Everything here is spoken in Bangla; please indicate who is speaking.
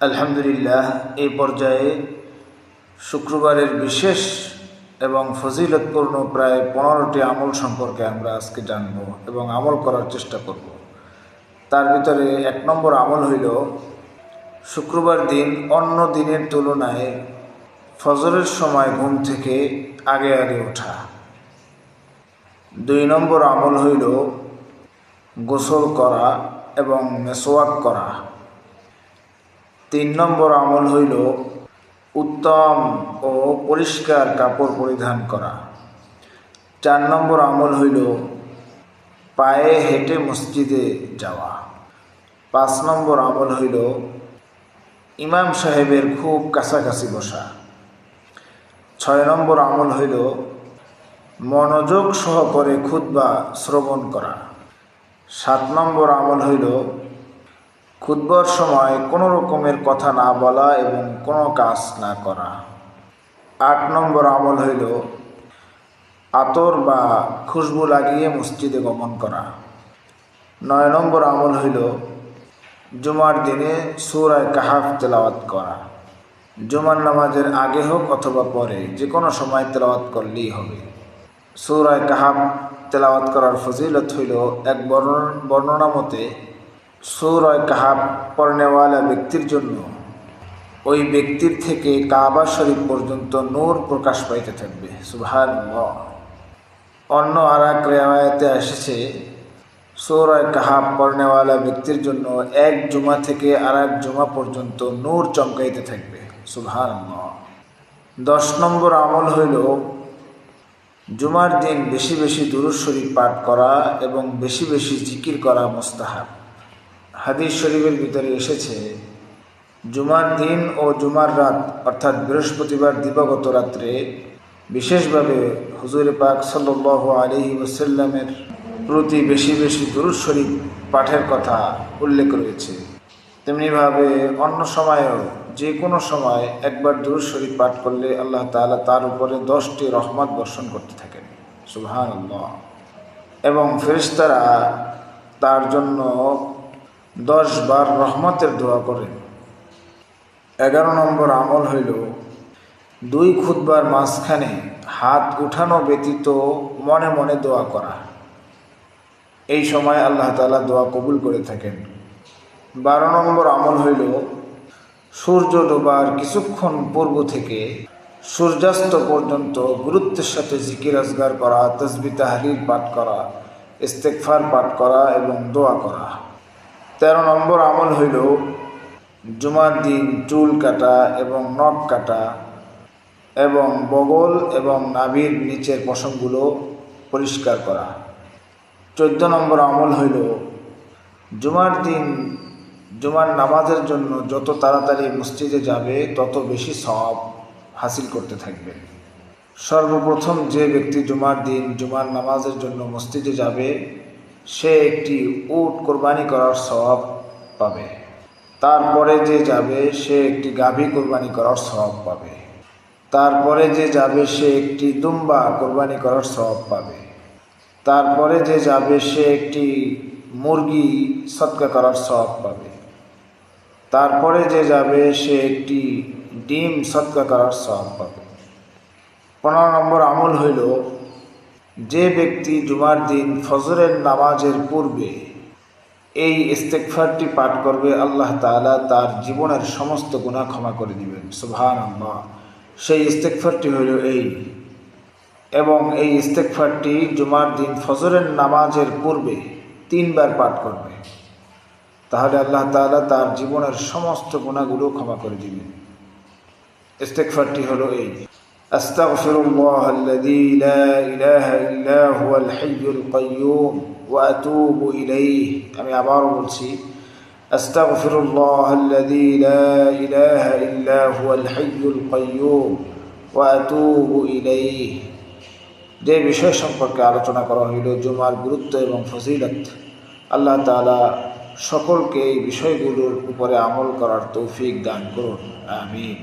Speaker 1: আলহামদুলিল্লাহ, এই পর্যায়ে শুক্রবারের বিশেষ এবং ফজিলতপূর্ণ প্রায় পনেরোটি আমল সম্পর্কে আমরা আজকে জানব এবং আমল করার চেষ্টা করব। তার ভিতরে এক নম্বর আমল হইল, শুক্রবার দিন অন্য দিনের তুলনায় ফজরের সময় ঘুম থেকে আগে আগে ওঠা। দুই নম্বর আমল হইল, গোসল করা এবং মেসোয়াক করা। তিন নম্বর আমল হইল উত্তম ও পরিষ্কার কাপড় পরিধান করা। চার নম্বর আমল হইল পায়ে হেঁটে মসজিদে যাওয়া। পাঁচ নম্বর আমল হইল ইমাম সাহেবের খুব কাছাকাছি বসা। ছয় নম্বর আমল হইল মনোযোগ সহকারে খুদ্া শ্রবণ করা। সাত নম্বর আমল হইল খুদ্বার সময় কোনো রকমের কথা না বলা এবং কোনো কাজ না করা। আট নম্বর আমল হইল আতর বা খুশবু লাগিয়ে মসজিদে গমন করা। নয় নম্বর আমল হইল জুমার দিনে সুরায় কাহাফ তেলাওয়াত করা। জুমার নামাজের আগে হোক অথবা পরে যে কোনো সময় তেলাওয়াত করলেই হবে। সুরায় কাহাব তেলাওয়াত করার ফজিলত হইল এক বর্ণ বর্ণনা মতে সুরয় কাহাব পড়নেওয়ালা ব্যক্তির জন্য ওই ব্যক্তির থেকে কাবা শরীফ পর্যন্ত নূর প্রকাশ পাইতে থাকবে। সুভান অন্য আর এক রেওয়ায়তে এসেছে সৌরয় কাহাব পড়নেওয়ালা ব্যক্তির জন্য এক জুমা থেকে আর এক জুমা পর্যন্ত নূর চমকাইতে থাকবে। সুভান দশ নম্বর আমল হইল জুমার দিন বেশি বেশি দুরুজ শরীফ পাঠ করা এবং বেশি বেশি জিকির করা মোস্তাহাব। হাদিস শরীফের ভিতরে এসেছে, জুমার দিন ও জুমার রাত, অর্থাৎ বৃহস্পতিবার দিবাগত রাত্রে, বিশেষভাবে হুজুর পাক সাল্ল আলহি ওসাল্লামের প্রতি বেশি বেশি দুরুজ শরীফ পাঠের কথা উল্লেখ রয়েছে। তেমনিভাবে অন্য সময়েও যে কোনো সময় একবার দুরুজ শরীফ পাঠ করলে আল্লাহ তালা তার উপরে দশটি রহমত বর্ষণ করতে থাকেন। সুবহান এবং ফেরিস্তারা তার জন্য দশ বার রহমতের দোয়া করেন। এগারো নম্বর আমল হইল, দুই খুদবার মাঝখানে হাত উঠানো ব্যতীত মনে মনে দোয়া করা। এই সময় আল্লাহ তালা দোয়া কবুল করে থাকেন। বারো নম্বর আমল হইল, সূর্য ডোবার কিছুক্ষণ পূর্ব থেকে সূর্যাস্ত পর্যন্ত গুরুত্বের সাথে জিকির, আজগার করা, তসবি তাহরির পাঠ করা ইস্তেকফার পাঠ করা এবং দোয়া করা। তেরো নম্বর আমল হইল জুমার দিন চুল কাটা এবং নখ কাটা এবং বগল এবং নাভির নিচের পশমগুলো পরিষ্কার করা। চোদ্দ নম্বর আমল হইল জুমার দিন জুমার নামাজের জন্য যত তাড়াতাড়ি মসজিদে যাবে তত বেশি সব হাসিল করতে থাকবে। সর্বপ্রথম যে ব্যক্তি জুমার দিন জুমার নামাজের জন্য মসজিদে যাবে সে একটি উট কোরবানি করার স্বভাব পাবে। তারপরে যে যাবে, সে একটি গাভী কোরবানি করার স্বভাব পাবে। তারপরে যে যাবে, সে একটি দুম্বা কোরবানি করার স্বভাব পাবে। তারপরে যে যাবে, সে একটি মুরগি সৎকা করার স্বভাব পাবে। তারপরে যে যাবে, সে একটি ডিম সৎকা করার স্বভাব পাবে। পনেরো নম্বর আমল হইল যে ব্যক্তি জুমার দিন ফজরের নামাজের পূর্বে এই ইস্তেকফারটি পাঠ করবে, আল্লাহ তালা তার জীবনের সমস্ত গুণা ক্ষমা করে দিবেন। সুভান আল্লাহ সেই ইস্তেকফারটি হইল এই। এবং এই ইস্তেকফারটি জুমার দিন ফজরের নামাজের পূর্বে তিনবার পাঠ করবে। তাহলে আল্লাহ তালা তার জীবনের সমস্ত গুণাগুলো ক্ষমা করে দিবেন। ইস্তেকফারটি হলো এই। أستغفر الله الذي لا إله إلا هو الحي القيوم وأتوب إليه আমি আবারও বলছি أستغفر الله الذي لا إله إلا هو الحي القيوم وأتوب إليه যে বিষয় সম্পর্কে আলোচনা করা হইল জুমার গুরুত্ব এবং ফজিলত আল্লাহ তালা সকলকে এই বিষয়গুলোর উপরে আমল করার তৌফিক দান করুন আমিন